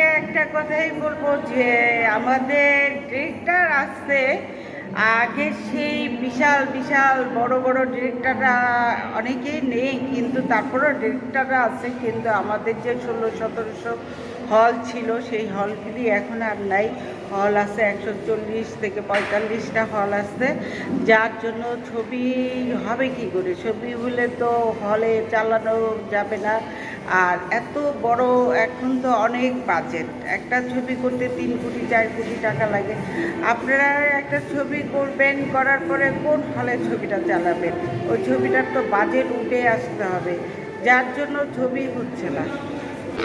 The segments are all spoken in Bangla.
আপনাকে একটা কথাই বলব যে আমাদের ডিরেক্টর আসছে। আগে সেই বিশাল বিশাল বড় বড় ডিরেক্টররা অনেকেই নেই, কিন্তু তারপরেও ডিরেক্টররা আছে, কিন্তু আমাদের যে ষোলো, সতেরোশো হল ছিল, সেই হলগুলি এখন আর নাই। হল আছে একশো চল্লিশ থেকে পঁয়তাল্লিশটা হল আছে। যার জন্য ছবি হবে কি করে? ছবি হলে তো হলে চালানো যাবে না। আর এত বড় এখন তো অনেক বাজেট। একটা ছবি করতে তিন কোটি, চার কোটি টাকা লাগে। আপনারা একটা ছবি করবেন, করার পরে কোন হলে ছবিটা চালাবেন? ওই ছবিটার তো বাজেট উঠে আসতে হবে। যার জন্য ছবি হচ্ছে না।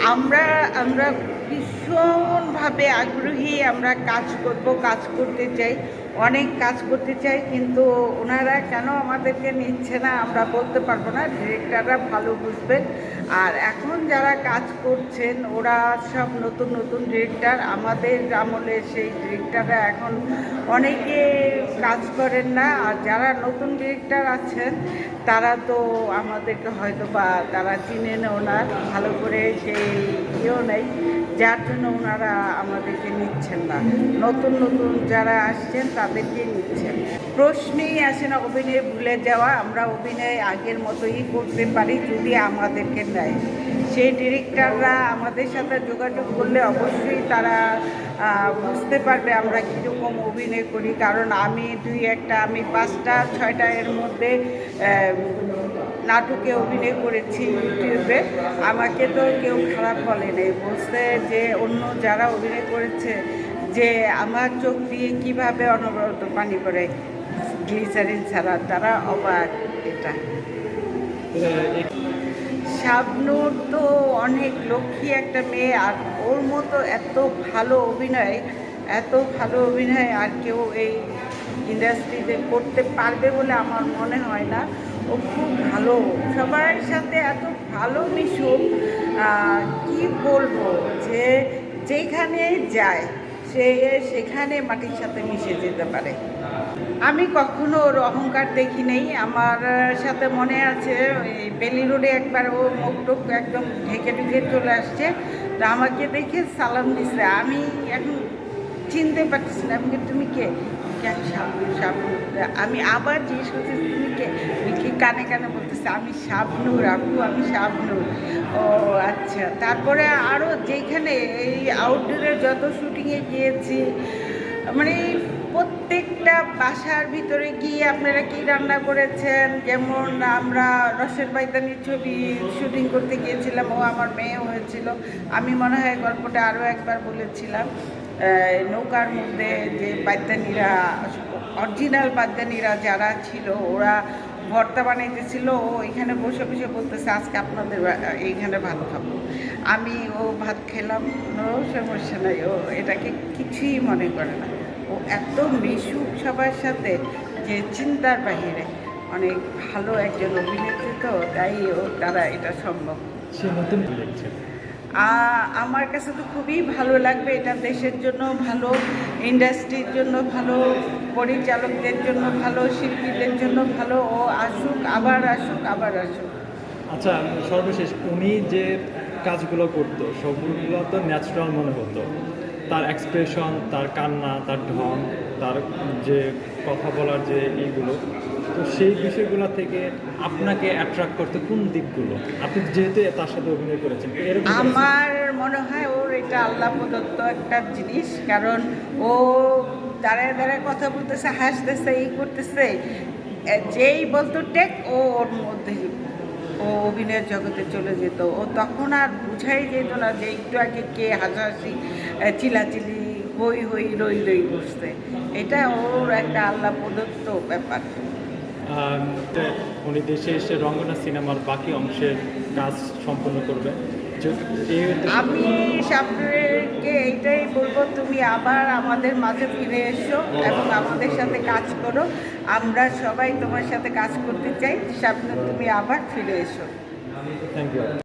আমরা আমরা ভীষণভাবে আগ্রহী আমরা কাজ করব, কাজ করতে চাই, অনেক কাজ করতে চাই, কিন্তু ওনারা কেন আমাদেরকে নিচ্ছে না, আমরা বলতে পারব না, ডিরেক্টররা ভালো বুঝবেন। আর এখন যারা কাজ করছেন, ওরা সব নতুন নতুন ডিরেক্টর। আমাদের আমলে সেই ডিরেক্টররা এখন অনেকে কাজ করেন না, আর যারা নতুন ডিরেক্টর আছেন, তারা তো আমাদেরকে হয়তো বা তারা চিনেনও না ভালো করে সেই ইয়েও নেই। যার জন্য ওনারা আমাদেরকে নিচ্ছেন না। নতুন নতুন যারা আসছেন তাদেরকে নিচ্ছেন। প্রশ্নেই আসে না অভিনয় ভুলে যাওয়া। আমরা অভিনয় আগের মতোই করতে পারি যদি আমাদেরকে নেয় সেই ডিরেক্টররা আমাদের সাথে যোগাযোগ করলে অবশ্যই তারা বুঝতে পারবে আমরা কীরকম অভিনয় করি। কারণ আমি দুই একটা, আমি পাঁচটা, ছয়টা এর মধ্যে নাটকে অভিনয় করেছি ইউটিউবে। আমাকে তো কেউ খারাপ বলে নেই। বলছে যে, অন্য যারা অভিনয় করেছে, যে আমার চোখ দিয়ে কীভাবে অনবরত পানি পড়ে? গ্লিসারিন ছাড়া, তারা অবাক এটা। শাবনুর তো অনেক লক্ষ্মী একটা মেয়ে, আর ওর মতো এত ভালো অভিনয়, এত ভালো অভিনয় আর কেউ এই ইন্ডাস্ট্রিতে করতে পারবে বলে আমার মনে হয় না। ও খুব ভালো, সবার সাথে এত ভালো মিশুক কি বলব? যে যেখানে যায়, সে সেখানে মাটির সাথে মিশে যেতে পারে। আমি কখনো ওর অহংকার দেখি নেই। আমার সাথে মনে আছে বেলি রোডে একবার ও মুখ টুক একদম ঢেকে ঢুকে চলে আসছে। তো আমাকে দেখে সালাম দিছে। আমি এখন চিনতে পারতেছি না। আমি তুমি কে? কেন শাবনু শাবনু আমি আবার জিজ্ঞেস করছি, তুমি কে? কি কানে কানে বলতেছে, আমি শাবনুর আপু আমি শাবনুর ও আচ্ছা। তারপরে আরও যেখানে এই আউটডোরে যত শুটিংয়ে গিয়েছি মানে প্রত্যেকটা বাসার ভিতরে গিয়ে আপনারা কি রান্না করেছেন? যেমন আমরা রসের বাইতানির ছবি শুটিং করতে গিয়েছিলাম, ও আমার মেয়ে হয়েছিল। আমি মনে হয় গল্পটা আরও একবার বলেছিলাম। নৌকার মধ্যে যে বাদ্যানীরা অরিজিনাল বাদ্যানীরা যারা ছিল, ওরা ভর্তা বানাইতেছিল, ও এখানে বসে বসে বলতেছে, আজকে আপনাদের এইখানে ভাত খাব। আমি, ও ভাত খেলাম কোনো সমস্যা নাই। ও এটাকে কিছুই মনে করে না। ও এত মিশুক সবার সাথে যে চিন্তার বাহিরে। অনেক ভালো একজন অভিনেত্রী তো, তাই ও দ্বারা এটা সম্ভব। সে নতুন আমার কাছে তো খুবই ভালো লাগবে এটা দেশের জন্য ভালো ইন্ডাস্ট্রির জন্য ভালো, পরিচালকদের জন্য ভালো, শিল্পীদের জন্য ভালো, ও আসুক, আবার আসুক আবার আসুক। আচ্ছা সর্বশেষ, উনি যে কাজগুলো করতো, সবগুলো তো ন্যাচারাল মনে হতো। তার এক্সপ্রেশন তার কান্না, তার ঢং, তার যে কথা বলার যে এইগুলো তো সেই বিষয়গুলো থেকে আপনাকে অ্যাট্রাক্ট করতে কোন দিকগুলো? আপনি যেহেতু তার সাথে অভিনয় করেছেন আমার মনে হয় ওর এটা আল্লাহ প্রদত্ত একটা জিনিস, কারণ ও দাঁড়ায় দাঁড়ায় কথা বলতেছে, হাসতেছে এই করতেছে যেই বলতো টেক ও ওর মধ্যে ও অভিনয়ের জগতে চলে যেত। ও তখন আর বুঝাই যেত না যে একটু আগে কে হাসাহাসি চিলাচিলি, হই হই, রই রই বসতে এটা ওর একটা আল্লাহ প্রদত্ত ব্যাপার। উনি দেশে এসে রঙ্গনা সিনেমার বাকি অংশের কাজ সম্পন্ন করবে আমি সাপ্রেরকে এইটাই বলব, তুমি আবার আমাদের মাঝে ফিরে এসো এবং আমাদের সাথে কাজ করো। আমরা সবাই তোমার সাথে কাজ করতে চাই। সাবনুর তুমি আবার ফিরে এসো। Thank you